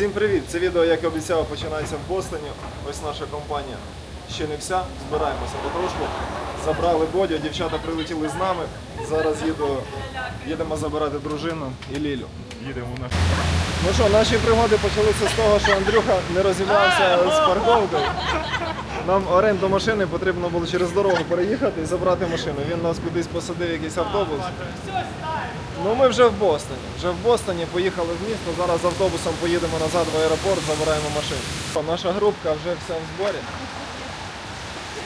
Всім привіт! Це відео, як і обіцяв, починається в Бостоні. Ось наша компанія ще не вся. Збираємося потрошку. Забрали Бодю, дівчата прилетіли з нами. Зараз їду, їдемо забирати дружину і Лілю. Їдемо на. Ну що, наші пригоди почалися з того, що Андрюха не розібрався з парковкою. Нам оренду машини потрібно було через дорогу переїхати і забрати машину. Він нас кудись посадив якийсь автобус. Ну ми вже в Бостоні. Вже в Бостоні поїхали в місто. Зараз автобусом поїдемо назад в аеропорт, забираємо машину. Наша групка вже вся в зборі.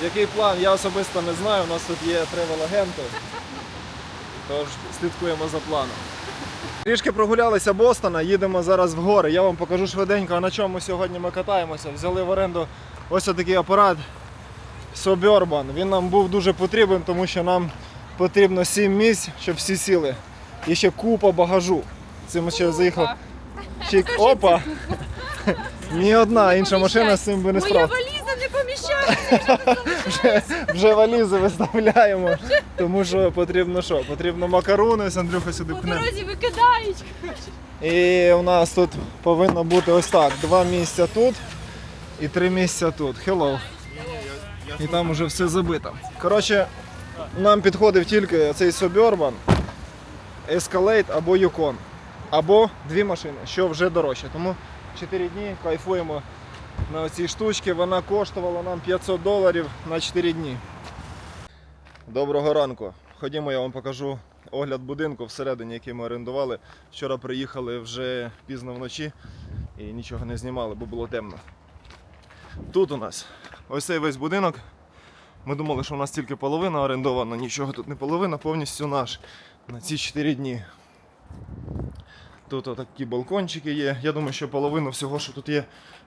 Який план, я особисто не знаю. У нас тут є тревел-агенти. Тож слідкуємо за планом. Трішки прогулялися Бостона, їдемо зараз в гори. Я вам покажу швиденько, на чому сьогодні ми катаємося. Взяли в оренду ось такий апарат Suburban. Він нам був дуже потрібен, тому що нам потрібно 7 місць, щоб всі сіли. І ще купа багажу. Цим ще заїхав. Чик, опа! Ні одна інша машина з цим би не Моя валіза не поміщається. Вже, вже валізи виставляємо. Тому що потрібно що? Потрібно макарони, з Андрюха сюди По дорозі викидають. І у нас тут повинно бути ось так: два місця тут і три місця тут. Hello. І там уже все забито. Коротше, нам підходив тільки цей Suburban, Escalade або Yukon. Або дві машини, що вже дорожче. Тому 4 дні кайфуємо на цій штучці. Вона коштувала нам 500 доларів на 4 дні. Доброго ранку. Ходімо, я вам покажу огляд будинку всередині, який ми орендували. Вчора приїхали вже пізно вночі і нічого не знімали, бо було темно. Тут у нас ось цей весь будинок. Ми думали, що у нас тільки половина орендована, нічого тут не половина, повністю наш на ці 4 дні. Тут такі балкончики є. Я думаю, що половину всього, що тут є,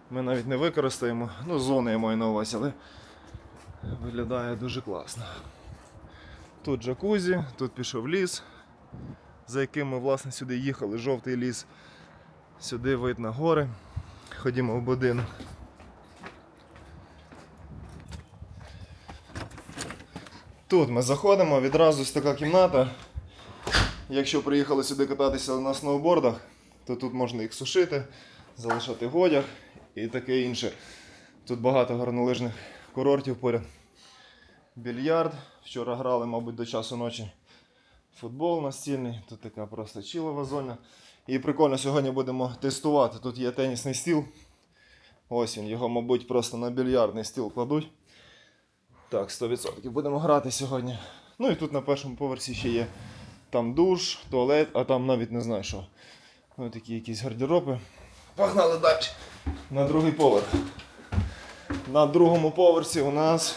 ми навіть не використаємо. Ну, зони я маю на увазі, але виглядає дуже класно. Тут джакузі, тут пішов ліс, за яким ми власне сюди їхали, жовтий ліс. Сюди вид на гори. Ходімо в будинок. Тут ми заходимо, відразу ось така кімната. Якщо приїхали сюди кататися на сноубордах, то тут можна їх сушити, залишати в одяг і таке інше. Тут багато горнолижних курортів поряд. Більярд. Вчора грали, мабуть, до часу ночі. Футбол настільний, тут така просто чилова зона. І прикольно, сьогодні будемо тестувати. Тут є тенісний стіл. Ось він, його, мабуть, просто на більярдний стіл кладуть. Так, 100% будемо грати сьогодні. Ну і тут на першому поверсі ще є там душ, туалет, а там навіть не знаю що. Ось такі якісь гардероби. Погнали далі. На другий поверх. На другому поверсі у нас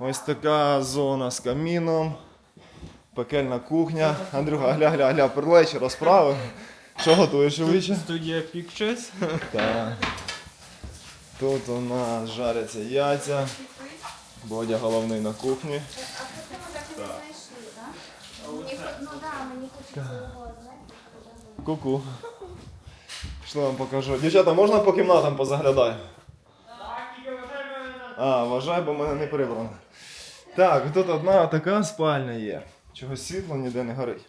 ось така зона з каміном. Пекельна кухня. Андрюха, гля, гля, гля, перлечі розправи. Що готуєш чоловіче? Студія Pictures. Так. Тут у нас жаряться яйця. Бодя головний на кухні. Ну да, мені хочеться його, знаєте, Ку-ку. Що вам покажу? Дівчата, можна по кімнатам позаглядай? А, вважай, бо в мене не прибрано. Так, тут одна така спальня є. Чогось світло ніде не горить.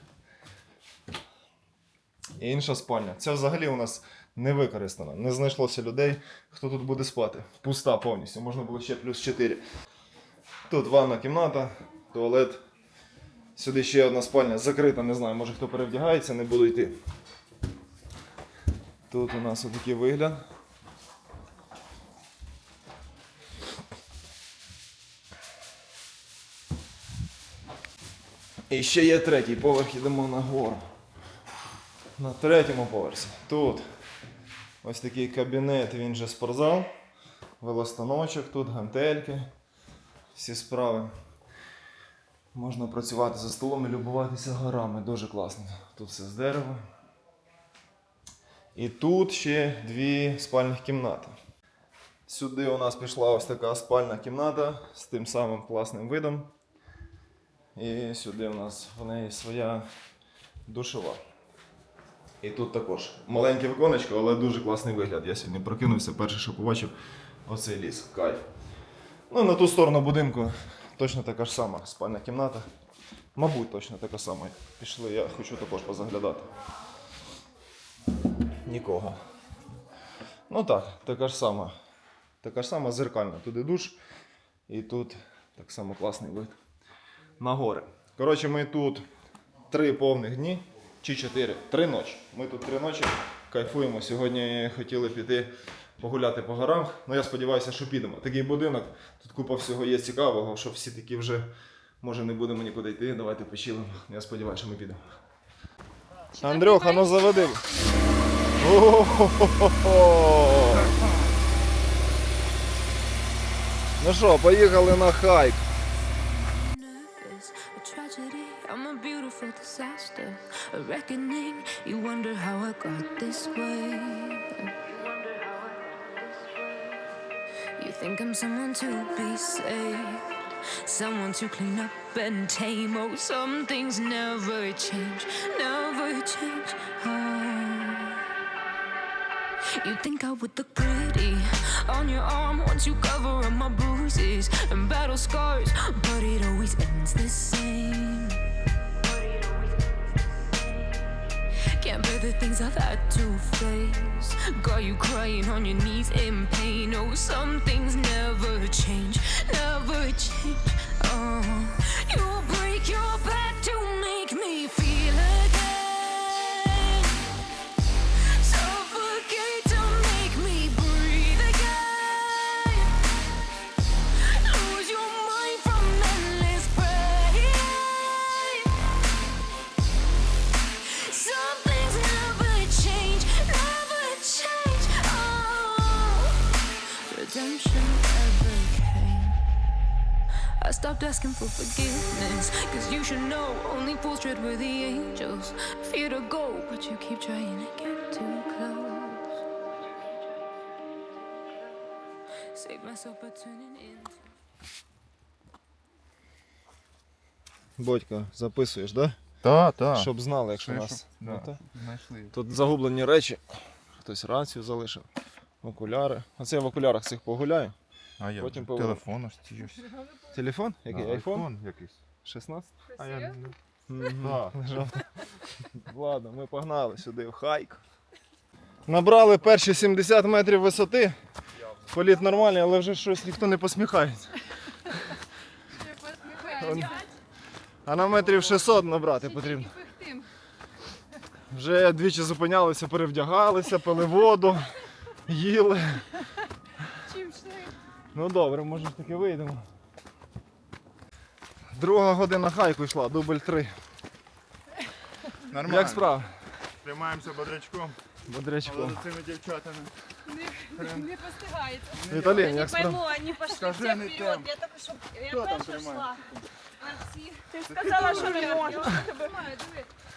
Інша спальня. Це взагалі у нас не використана. Не знайшлося людей, хто тут буде спати. Пуста повністю. Можна було ще плюс 4. Тут ванна кімната, туалет. Сюди ще одна спальня закрита, не знаю, може хто перевдягається, не буду йти. Тут у нас отакий вигляд. І ще є третій поверх, йдемо на гору. На третьому поверсі. Тут ось такий кабінет, він же спортзал, велостаночок, тут гантельки, всі справи. Можна працювати за столом і любуватися горами. Дуже класно. Тут все з дерева. І тут ще дві спальних кімнати. Сюди у нас пішла ось така спальна кімната з тим самим класним видом. І сюди у нас в неї своя душова. І тут також маленьке віконечко, але дуже класний вигляд. Я сьогодні прокинувся, перше, що побачив, оцей ліс. Кайф. Ну, на ту сторону будинку точно така ж сама спальна кімната. Мабуть, точно така сама. Пішли, я хочу також позаглядати. Нікого. Ну так, така ж сама. Така ж сама зеркальна. Туди душ. І тут так само класний вид. На гори. Коротше, ми тут три повних дні чи чотири. Три ночі. Ми тут три ночі кайфуємо. Сьогодні хотіли піти погуляти по горам. Ну я сподіваюся, що підемо. Такий будинок, тут купа всього є цікавого, що всі такі вже, може, не будемо нікуди йти. Давайте почилимо. Я сподіваюся, що ми підемо. Андрюха, ну заведи. Ну що, поїхали на хайк. I'm a beautiful disaster, a reckoning. You wonder how I got this way. Think I'm someone to be saved, someone to clean up and tame. Oh, some things never change, never change. Oh. You think I would look pretty on your arm once you cover up my bruises and battle scars, but it always ends the same. The things I've had to face. Got you crying on your knees in pain. Oh, some things never change, never change. Oh, you break your back asking for forgiveness, cause you should know only fools tread where the angels fear to go, but you keep trying to get too close. Save myself by turning into. Бодька, записуєш, да? Так, так. Щоб знали, якщо нас. Да. Ну, та. Знайшли. Тут загублені речі. Хтось рацію залишив. Окуляри. Оце я в окулярах цих погуляю. А я Потім поверну. телефон ось ці ось. Телефон? Який? А, Айфон? якийсь. 16? А я не... Ладно, ми погнали сюди в хайк. Набрали перші 70 метрів висоти. Політ нормальний, але вже щось ніхто не посміхається. Он- А на метрів 600 набрати потрібно. Вже двічі зупинялися, перевдягалися, пили воду, їли. Ну добре, може ж таки вийдемо. Друга година хайку йшла, дубль 3. Нормально. Як справа? Тримаємося бодрячком. Бодрячко. Але за цими дівчатами. Не постигається. Віталій, як справа? пойму, они пошли Скажи, все не вперед. тем. Я только что... Я Хто там перша тримає? шла. Марсі. Ти сказала, що не можеш.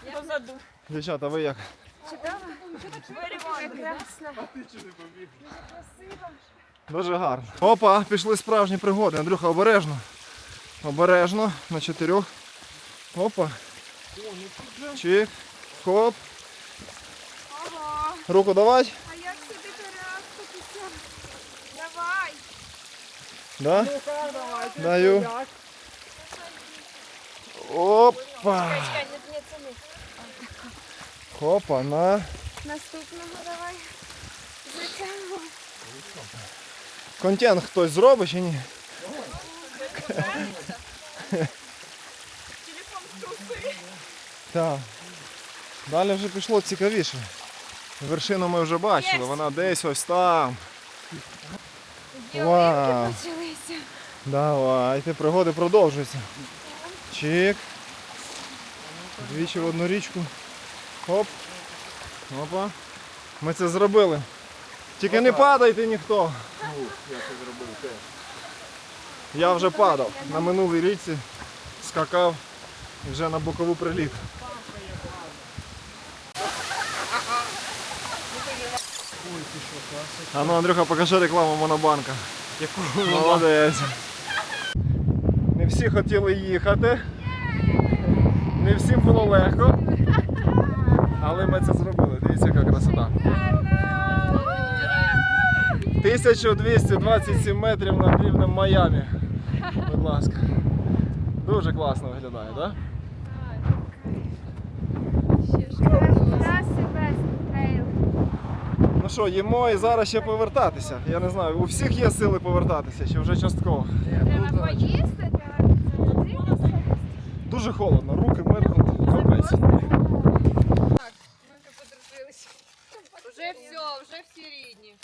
Я позаду. Дівчата, ви як? Прекрасно. Дуже гарно. Опа, пішли справжні пригоди. Андрюха, обережно. Обережно, на чотирьох. Опа. Чик. Хоп. Ага. Руку давай. А як сюди карабкатися? Давай. Да? Даю. Опа. Не, не, це не. Опа, на. Наступного давай. Затягуй. Контент хтось зробить чи ні? Телефон Так. Далі вже пішло цікавіше. Вершину ми вже бачили, вона десь ось там. Вау. Почалися. Давайте, пригоди продовжуються. Чик. Двічі в одну річку. Хоп. Опа. Ми це зробили. Тільки не падайте ніхто. Я вже падав. На минулій річці скакав і вже на бокову приліт. А ну, Андрюха, покажи рекламу Монобанка. Молодець. Не всі хотіли їхати. Не всім було легко. Але ми це зробили. Дивіться, яка красота. 1227 метрів над рівнем Майамі. Будь ласка. Дуже класно виглядає, так? Да? Ще ж. Без трейл. Ну що, їмо і зараз ще повертатися. Я не знаю, у всіх є сили повертатися, чи вже частково. Треба поїсти, треба. Дуже холодно, руки мерзнуть. Капець. Вже все, вже всі рідні.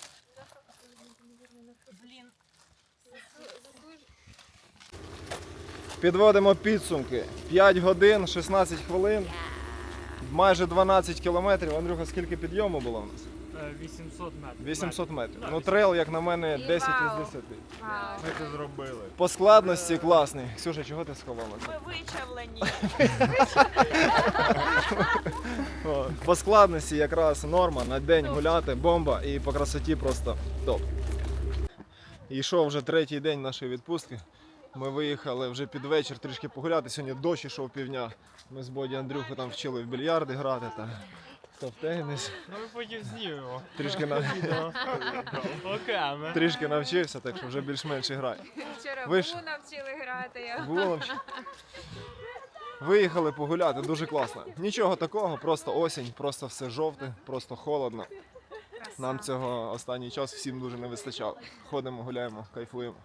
Підводимо підсумки. 5 годин, 16 хвилин, майже 12 кілометрів. Андрюха, скільки підйому було в нас? 800 метрів. 800 метрів. Ну, трейл, як на мене, 10 із 10. Ми це зробили. По складності класний. Ксюша, чого ти сховалася? Ми вичавлені. О, По складності якраз норма на день гуляти, бомба і по красоті просто топ. Йшов вже третій день нашої відпустки. Ми виїхали вже під вечір трішки погуляти. Сьогодні дощ ішов півдня. Ми з Боді Андрюху там вчили в більярди грати та, та в теніс. Ну ми потім знімемо. Трішки, на... Трішки навчився, так що вже більш-менш грає. Вчора Ви ж- навчили грати. Я. Виїхали погуляти, дуже класно. Нічого такого, просто осінь, просто все жовте, просто холодно. Нам цього останній час всім дуже не вистачало. Ходимо, гуляємо, кайфуємо.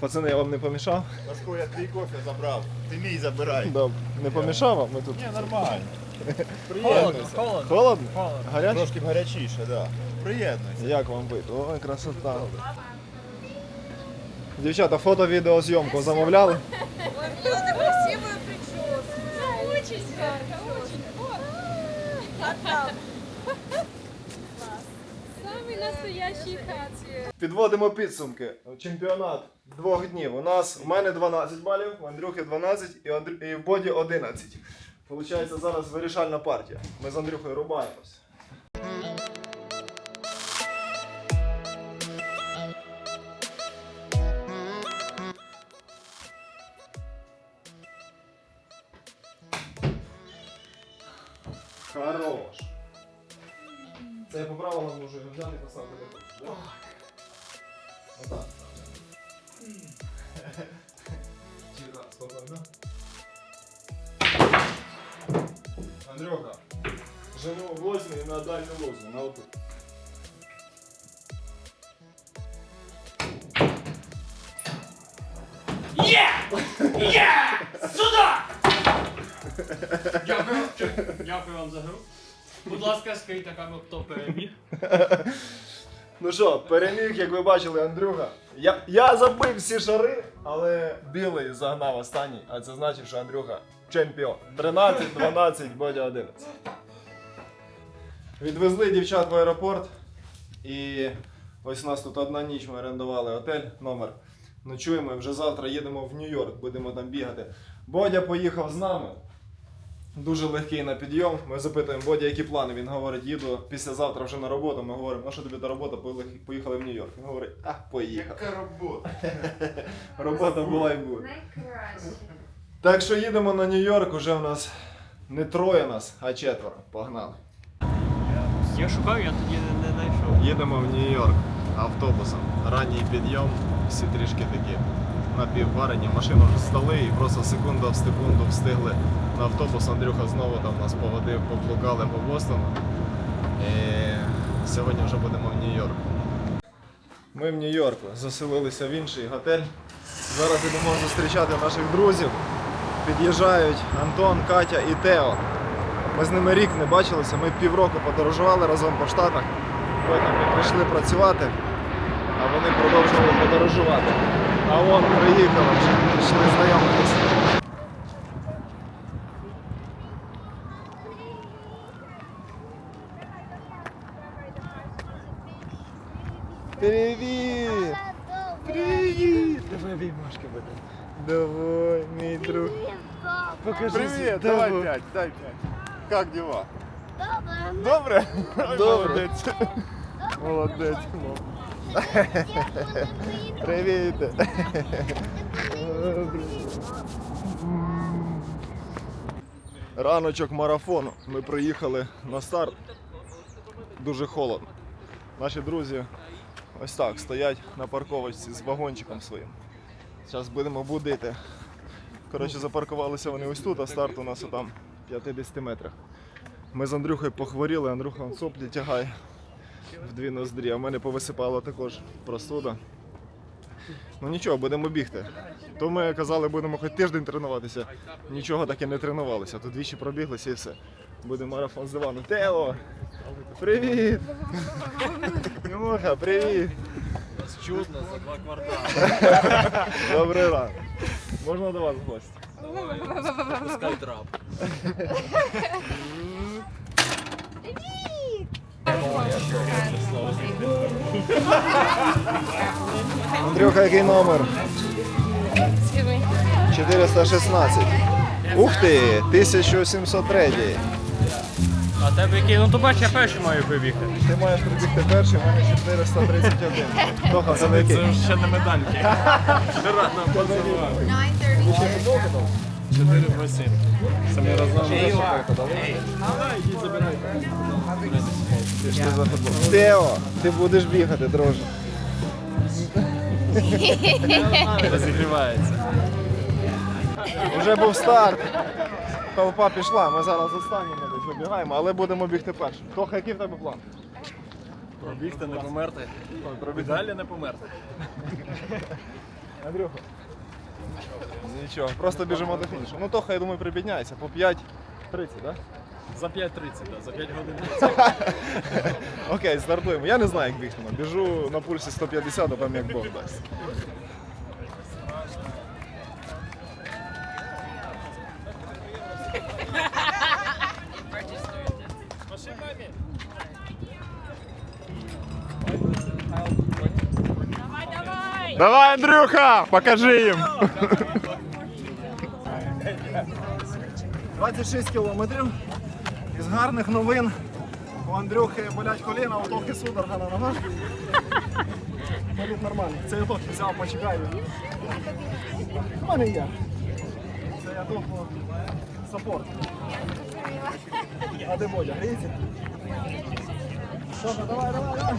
Пацани, я вам не помішав? Пашко, я твій кофе забрав. Ти мій забирай. Добре. Не помішав вам? Ми тут. Ні, нормально. Холодно, Приєднуйся. холодно. Холодно? Холодно. Гаряче? Трошки гарячіше, так. Да. Приєднуйся. Як вам вийти? Ой, красота. Дівчата, фото, відео, зйомку замовляли? Прическу. Очень очень. Самый настоящий хаті. Підводимо підсумки. Чемпіонат двох днів. У нас у мене 12 балів, у Андрюхи 12 і, Андрю... і в Боді 11. Получається зараз вирішальна партія. Ми з Андрюхою рубаємось. Хорош. Це я по правилам можу його взяти і поставити хочеш, да? Отак. Чи так, спокійно. Андрюха, жену возьми і на дальню лозу, на оту. Дякую. Дякую вам за гру. Будь ласка, скажіть камеру, хто переміг. Ну що, переміг, як ви бачили, Андрюха. Я, я забив всі шари, але білий загнав останній, а це значить, що Андрюха чемпіон. 13, 12, Бодя 11. Відвезли дівчат в аеропорт. І ось у нас тут одна ніч ми орендували готель, номер. Ночуємо, вже завтра їдемо в Нью-Йорк, будемо там бігати. Бодя поїхав з нами. Дуже легкий на підйом. Ми запитуємо Бодя, які плани. Він говорить, їду післязавтра вже на роботу. Ми говоримо, ну що тобі та робота, Поїхали- в Нью-Йорк. Він говорить, а поїхав. Яка робота? Робота була і буде. Найкраще. Так що їдемо на Нью-Йорк, уже в нас не троє нас, а четверо. Погнали. Я шукав, я тоді не, не знайшов. Їдемо в Нью-Йорк автобусом. Ранній підйом, всі трішки такі напівварені. Машину вже здали і просто секунда в секунду встигли на автобус. Андрюха знову там нас поводив, поблукали по Бостону. І сьогодні вже будемо в Нью-Йорк. Ми в Нью-Йорку заселилися в інший готель. Зараз йдемо зустрічати наших друзів. Під'їжджають Антон, Катя і Тео. Ми з ними рік не бачилися, ми півроку подорожували разом по Штатах. Потім прийшли працювати, а вони продовжували подорожувати. А вон приїхали вже, пішли знайомитися. Привіт! Привіт! Давай обіймашки буде. Давай, мій друг. Покажи. Привіт, давай п'ять, дай п'ять. Як дела? Добре. Добре? Ой, Добре. Молодець. Молодець. ну. Привіт! Раночок марафону. Ми приїхали на старт. Дуже холодно. Наші друзі ось так стоять на парковочці з вагончиком своїм. Зараз будемо будити Коротше, запаркувалися вони ось тут, а старт у нас отам, в 50 метрах. Ми з Андрюхою похворіли, Андрюха соплі тягає в дві ноздрі, а в мене повисипало також простуда. Ну нічого, будемо бігти. То ми казали, будемо хоч тиждень тренуватися. Нічого так і не тренувалися. Тут двічі пробіглися і все. Буде марафон з дивану. Тео! Привіт! Нюха, привіт! Чудно за два квартали. Добрий ранок. Можна до вас в гості? Скайдрап. Андрюха, який номер? 416. Ух ти, 1703. А тебе який? Ну то бач, я перший маю вибігти. Ти маєш прибігти перший, у мене 431. Тоха, це який? ще не медальки. Пішли за футбол. Тео, ти будеш бігати, друже. Розігрівається. Вже був старт. Толпа пішла, ми зараз останніми десь вибігаємо, але будемо бігти першим. Тоха, який в тебе план? Пробігти, не померти. Далі не померти. Андрюха. Нічого, просто біжимо до фінішу. Ну Тоха, я думаю, прибідняється по 5.30, так? За 5.30, да, за 5 годин. Окей, стартуємо. Я не знаю, як бігти. Біжу на пульсі 150, а там як Бог дасть. Давай! Андрюха, покажи їм. 26 кілометрів. Із гарних новин у Андрюхи болять коліна, у Тохи судорога на ногах. Болить нормально. Це я Тохи взяв, почекаю. У мене є. Це я Тоху саппорт. А де Бодя? Гріється? Тоха, давай, давай, давай.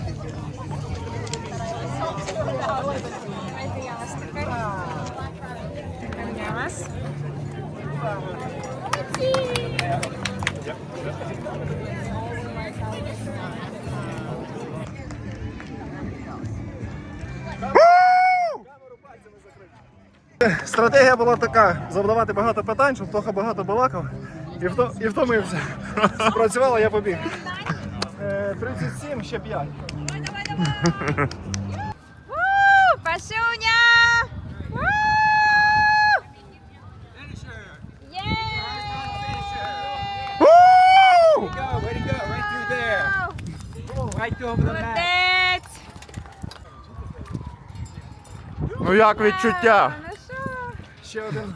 Стратегія була така: завдавати багато питань, щоб Тоха багато балакав і, вто, і втомився. Спрацювало, я побіг. Е, 37, ще 5. Ву, Пашуня! Ву! Є! Молодець! Ну як відчуття? Ну що? Ще один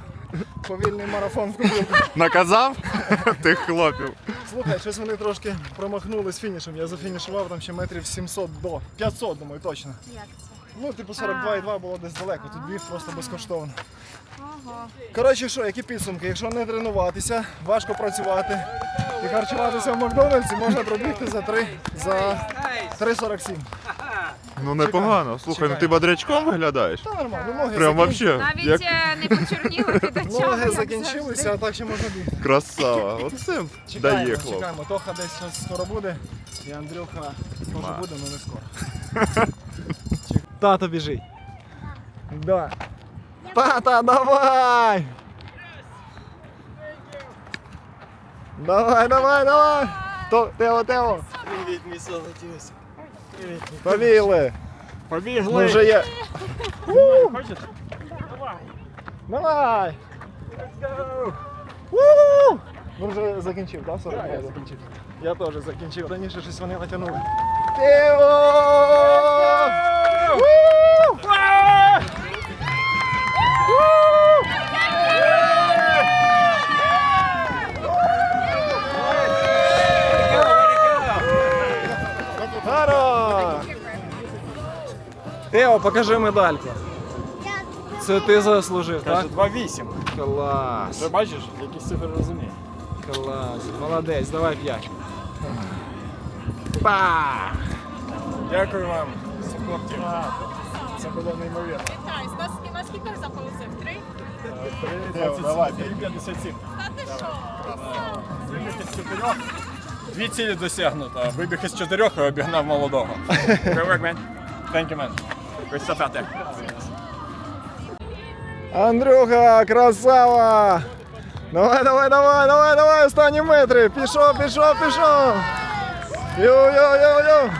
повільний марафон в кубку. Наказав тих хлопів. Слухай, щось вони трошки промахнули з фінішем. Я зафінішував там ще метрів 700 до 500, думаю, точно. Як це? Ну, типу 42,2 було десь далеко, тут біг просто безкоштовно. Ого. Коротше, що, які підсумки? Якщо не тренуватися, важко працювати і харчуватися в Макдональдсі, можна пробігти за 3, за 3,47. Ну непогано. Слухай, ну ти бодрячком виглядаєш? Та нормально, ноги, Прям закін- вообще. Навіть Як е, не почорніли ти до чого. ноги як закінчилися, а так ще можна бігти. красава. Оце Чекаємо, дає хлоп. чекаємо. Тоха десь зараз скоро буде, і Андрюха теж буде, але не скоро. Тато біжить. Да. Тата, давай! Давай, давай, давай! То, Тео, Тео! Привіт, мій солодівся. Побігли! Побігли. Ми вже є. Хочеш? Давай! Ву! Ну вже закінчив, так? 40 я закінчив. Я теж закінчив. Раніше щось вони натягнули. Тео! Покажи медальку. Це ти заслужив, так? Каже 2-8. Клас. Вже бачиш, якісь цифри розуміє. Клас. Молодець, давай п'ять. Па! Дякую вам, всі хлопці. Це було неймовірно. Наскільки заполосив? Три? Давай, 57. Дві цілі досягнуто. Вибіг із чотирьох і обігнав молодого. Good work, man. Thank you, man. Good stuff out there. Андрюха, красава! Давай, давай, давай, давай, давай, останні метри. Пішов, пішов, пішов. Йо-йо-йо-йо.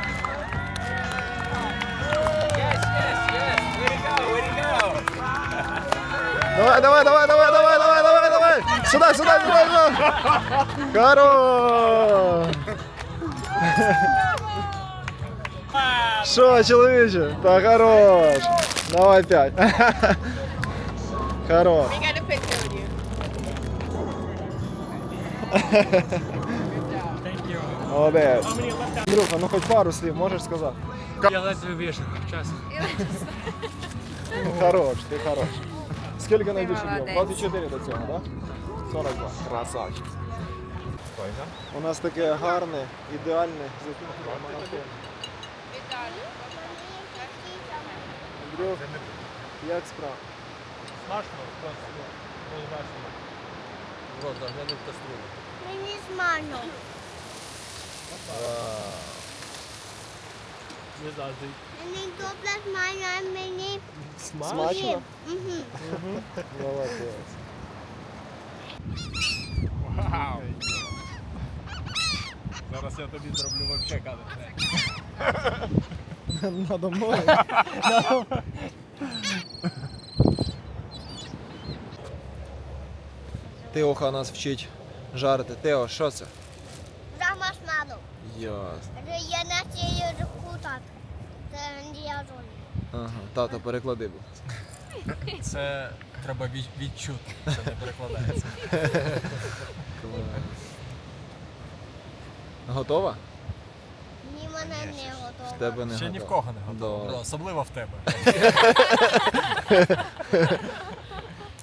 Давай, давай, давай, давай, давай, давай, давай, давай. Сюда, сюда, сюда, сюда. Хорош. Що, чоловіче? Та хорош. Давай п'ять. Хорош. Молодець. Андрюха, ну хоч пару слів можеш сказати? Я ледве вижив. Час. Хорош, ти хорош. Скільки найбільше молодець. 24 до цього, так? 42. Красавчик. У нас таке гарне, ідеальне закінчення марафону. Андрюх, як справа? Мені смачно. Не завжди. Мені добре смачно, а мені Смачно? Мгм. Молодець. Зараз я тобі зроблю вообще кадр. Надо мною. Теоха нас вчить жарити. Тео, що це? Замашмало. Ясно. Я на цій руку так. Це я. Ага, тато, переклади, будь ласка. Це треба відчути. Це не перекладається. Готова? Ні, мене не готово. В тебе не Ще ні в кого не. Добре. Особливо в тебе.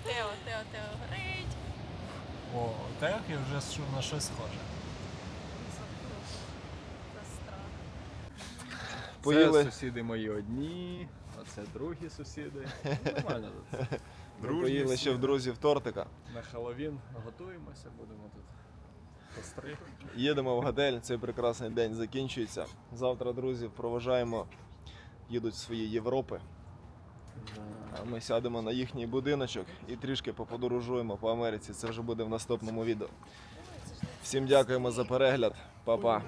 Тео, Тео, Тео, горить. О, так і вже на щось схоже. Поїли. Це сусіди мої одні, а це другі сусіди. Нормально тут. Ми поїли ще в друзів тортика. На Хеллоуін готуємося, будемо тут постриг. Їдемо в готель, цей прекрасний день закінчується. Завтра друзі, проважаємо, їдуть в свої Європи. А ми сядемо на їхній будиночок і трішки поподорожуємо по Америці. Це вже буде в наступному відео. Всім дякуємо за перегляд. Па-па.